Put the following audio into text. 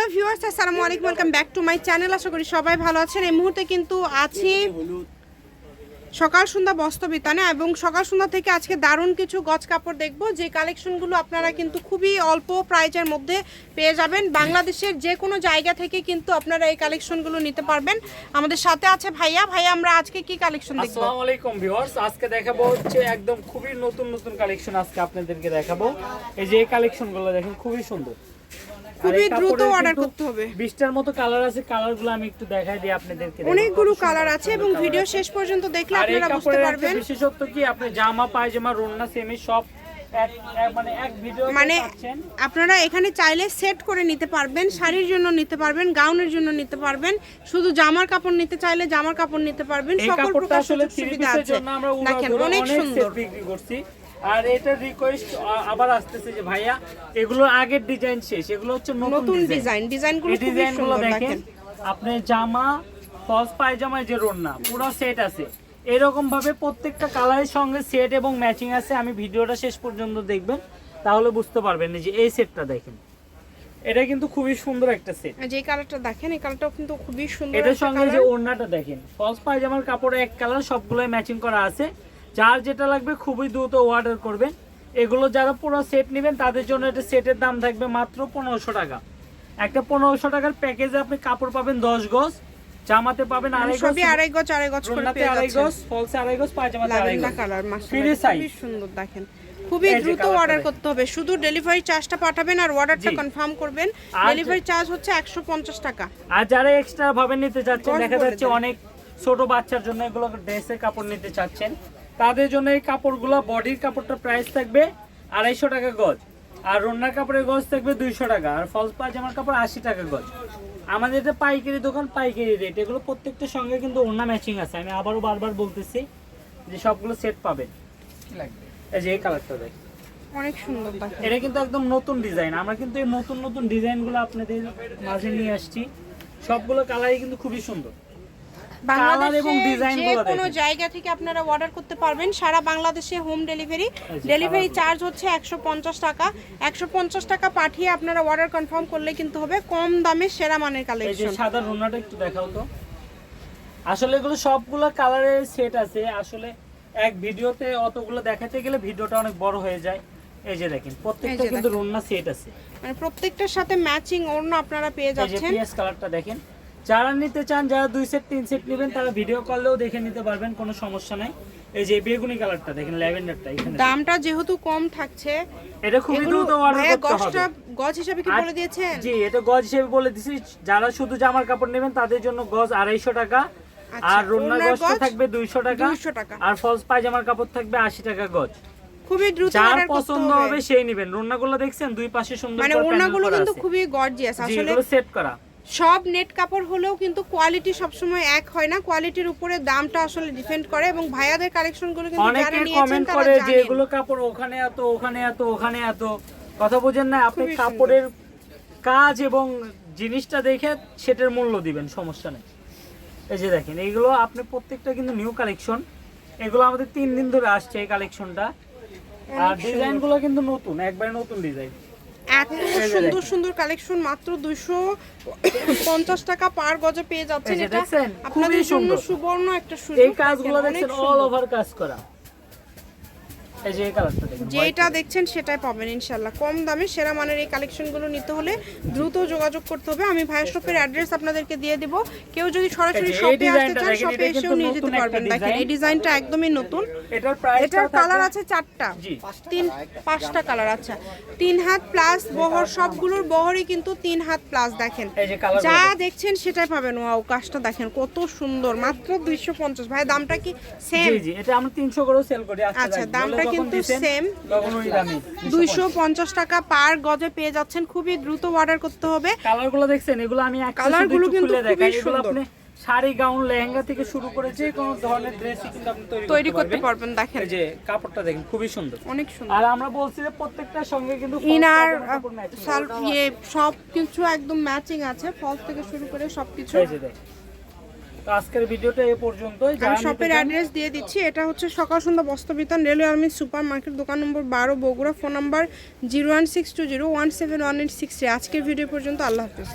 Hello viewers, আসসালামু আলাইকুম, welcome back to my channel. আশা করি সবাই ভালো আছেন। এই মুহূর্তে কিন্তু আছি সকাল সন্ধ্যা বস্ত্র বিতানে এবং সকাল সন্ধ্যা থেকে আজকে দারুণ কিছু গজ কাপড় দেখব। যে কালেকশনগুলো আপনারা কিন্তু খুবই অল্প প্রাইজের মধ্যে পেয়ে যাবেন। বাংলাদেশের যে কোনো জায়গা থেকে কিন্তু আপনারা এই কালেকশনগুলো নিতে পারবেন। আমাদের সাথে আছে ভাইয়া। ভাইয়া, আমরা আজকে কি কালেকশন দেখব? আসসালামু আলাইকুম ভিউয়ার্স। আজকে দেখাবো হচ্ছে একদম খুবই নতুন নতুন কালেকশন আজকে আপনাদেরকে দেখাবো। এই যে এই কালেকশনগুলো দেখেন, খুবই সুন্দর। খুবই দ্রুত অর্ডার করতে হবে। মতো কালার আছে কালারগুলো আমি একটু দেখাই দিই আপনাদেরকে। অনেকগুলো কালার আছে এবং ভিডিও শেষ পর্যন্ত দেখলে আপনারা বুঝতে পারবেন। বিশেষত্ব কি আপনি জামা পায়জামা রোনা সেমি সব মানে মানে আপনারা এখানে চাইলে সেট করে নিতে পারবেন শাড়ির জন্য নিতে পারবেন গাউনের জন্য নিতে পারবেন শুধু জামার কাপড় নিতে চাইলে জামার কাপড় নিতে পারবেন সকল প্রকার সুযোগ সুবিধা আছে। দেখেন অনেক অনেক সুন্দর। বিক্রি করছি। আর এটা রিকোয়েস্ট আবার আসতেছে যে ভাইয়া এগুলো আগের ডিজাইন শেষ। এগুলো হচ্ছে নতুন ডিজাইন ডিজাইন ডিজাইনগুলো ডিজাইনগুলো সুন্দর দেখেন আপনি জামা ফলস পায়জামায় যে রোনা পুরো সেট আছে। এরকম ভাবে প্রত্যেকটা কালারের সঙ্গে সেট এবং ম্যাচিং আছে। আমি ভিডিওটা শেষ পর্যন্ত দেখবেন তাহলে বুঝতে পারবেন যে এই সেটটা দেখেন। এটা কিন্তু খুবই সুন্দর একটা সেট যে কালারটা দেখেন এই কালারটাও কিন্তু খুবই সুন্দর এটার সঙ্গে যে। ওড়নাটা দেখেন ফলস পায়জামার কাপড়ে এক কালার সবগুলোই ম্যাচিং করা আছে। যার যেটা লাগবে খুবই দ্রুত অর্ডার করবেন। এগুলো যারা পুরো সেট নেবেন তাদের জন্য এটা সেটের দাম থাকবে মাত্র পনেরোশো টাকা। একটা পনেরোশো টাকার প্যাকেজে আপনি কাপড় পাবেন দশ গজ জামাতে পাবেন মানে আড়াই গজ আড়াই গজ আড়াই গজ করে আড়াই গজ ফলসে আড়াই গজ পায়জামাতে আড়াই গজ। কালার মাশাআল্লাহ খুবই সুন্দর দেখেন। খুবই দ্রুত অর্ডার করতে হবে। শুধু ডেলিভারি চার্জটা পাঠাবেন আর অর্ডারটা কনফার্ম করবেন। ডেলিভারি চার্জ হচ্ছে একশো পঞ্চাশ টাকা। আর যারা এক্সট্রা ভাবে নিতে চাচ্ছেন দেখা যাচ্ছে অনেক ছোট বাচ্চার জন্য এগুলো ড্রেসের কাপড় নিতে চাচ্ছেন। তাদের জন্য এই কাপড়গুলো বডির কাপড়টা প্রাইস থাকবে আড়াইশো টাকা গজ। আর রন্নার কাপড়ের গজ থাকবে দুইশো টাকা। আর ফলস পায়জামার কাপড় আশি টাকা গজ। আমাদের এটা পাইকারি দোকান পাইকারি রেট এগুলো প্রত্যেকটা সঙ্গে কিন্তু ওড়না ম্যাচিং আছে। আমি আবারও বারবার বলতেছি যে সবগুলো সেট পাবেন। এই যে এই কালারটা দেখ। অনেক সুন্দর এটা কিন্তু একদম নতুন ডিজাইন আমরা কিন্তু এই নতুন নতুন ডিজাইনগুলো আপনাদের মাঝে নিয়ে আসছি। সবগুলো কালারই কিন্তু খুবই সুন্দর। কোনো জায়গা থেকে আপনারা অর্ডার করতে পারবেন। সারা বাংলাদেশে হোম ডেলিভারি ডেলিভারি চার্জ হচ্ছে একশো পঞ্চাশ টাকা। একশো পঞ্চাশ টাকা পাঠিয়ে আপনারা অর্ডার কনফার্ম করলে কিন্তু হবে কম দামে সেরা মানের কালেকশন সাদা রুনাটা একটু দেখাও তো। আসলে এগুলো সবগুলো কালারের সেট আছে। আসলে এক ভিডিওতে অতগুলো দেখাতে গেলে ভিডিওটা অনেক বড় হয়ে যায়। এই যে দেখেন প্রত্যেকটা কিন্তু রুনা সেট আছে। মানে প্রত্যেকটার সাথে ম্যাচিং ওড়না আপনারা পেয়ে এই যে যাচ্ছেন। পিএস কালারটা দেখেন। যারা নিতে চান যারা দুই সেট তিন সেট নেবেন তারা ভিডিও কলেও দেখে নিতে পারবেন কোনো সমস্যা নাই। এই যে বেগুনি কালারটা দেখেন ল্যাভেন্ডারটা এখানে দামটা যেহেতু কম থাকছে এটা খুবই দ্রুত অর্ডার করতে হবে। গজটা গজ হিসাবে কি বলে দিয়েছেন? জি এটা গজ হিসেবে বলে দিছি। যারা শুধু জামার কাপড় নেবেন তাদের জন্য গজ আড়াইশো টাকা। আচ্ছা, আর রন্নার ওড়নার গজটা গজ থাকবে দুইশো টাকা। 200 টাকা। আর ফলস পায়জামার কাপড় থাকবে আশি টাকা গজ। খুবই দ্রুত যার অর্ডার পছন্দ হবে। সেই নেবেন। রন্নাগুলো দেখছেন দুই পাশে সুন্দর মানে ওড়নাগুলো কিন্তু খুবই গর্জিয়াস আসলে সেট করা। সব নেট কাপড় হলেও কিন্তু কোয়ালিটি সবসময় এক হয় না। কোয়ালিটির উপরে দামটা আসলে ডিপেন্ড করে এবং ভাইয়াদের কালেকশনগুলো কিন্তু যারা অনেকে নিয়েছেন কমেন্ট তারা করে যে এগুলো কাপড় ওখানে এত ওখানে এত ওখানে এত। কথা বোঝেন না আপনি কাপড়ের কাজ এবং জিনিসটা দেখে সেটার মূল্য দিবেন সমস্যা নেই। এই যে দেখেন এইগুলো আপনি প্রত্যেকটা কিন্তু নিউ কালেকশন এগুলো আমাদের তিন দিন ধরে আসছে এই কালেকশনটা আর ডিজাইনগুলো কিন্তু নতুন একবারে নতুন ডিজাইন এত সুন্দর সুন্দর কালেকশন মাত্র দুইশো পঞ্চাশ টাকা পার গজে পেয়ে যাচ্ছেন। এটা আপনাদের জন্য সুন্দর। সুবর্ণ একটা সুযোগ। এই কাজগুলো দেখছেন অল ওভার কাজ করা। যেটা দেখছেন সেটাই পাবেন ইনশাল্লাহ। কম দামে সেরা মানের এই কালেকশনগুলো নিতে হলে দ্রুত যোগাযোগ করতে হবে। আমি ভাইয়া শপের অ্যাড্রেস আপনাদেরকে দিয়ে দিব। কেউ যদি সরাসরি শপে আসতে চান শপে এসেও নিয়ে যেতে পারবেন। দেখেন এই ডিজাইনটা একদমই নতুন। এটার কালার আছে চারটা। তিন পাঁচটা কালার আচ্ছা তিন হাত প্লাস বহর সবগুলোর বহরই কিন্তু তিন হাত প্লাস দেখেন। যে দেখছেন সেটাই পাবেন। ওয়াও কাজটা দেখেন কত সুন্দর। মাত্র দুইশো পঞ্চাশ। ভাই দামটা কি সেম এটা আমরা 300 করেও সেল করি আচ্ছা, দামটা কিন্তু দামই দুইশো পঞ্চাশ। টাকা পার গজে পেয়ে যাচ্ছেন। খুবই দ্রুত অর্ডার করতে হবে। কালারগুলো দেখছেন? এগুলো আমি একটা Colour শুধু গুলো কিন্তু খুবই সুন্দর। শাড়ি গাউন লেহেঙ্গা থেকে শুরু করে যে কোনো ধরনের ড্রেসই কিন্তু আপনি তৈরি করতে পারবেন। দেখেন। যে কাপড়টা দেখেন খুবই সুন্দর। অনেক সুন্দর। আর আমরা বলছি যে প্রত্যেকটার সঙ্গে কিন্তু ইনার ইয়ে সব কিছু একদম ম্যাচিং আছে। ফলস থেকে শুরু করে সব কিছু এই যে দেখেন। তো আজকের ভিডিওটা এই পর্যন্তই। আমি শপের অ্যাড্রেস দিয়ে দিচ্ছি। এটা হচ্ছে Sakal Sandhya Bostro Bitan railway army super market দোকান নম্বর বারো Bogura phone number zero one six two zero one seven one eight six আজকের ভিডিও পর্যন্ত আল্লাহ হাফিজ।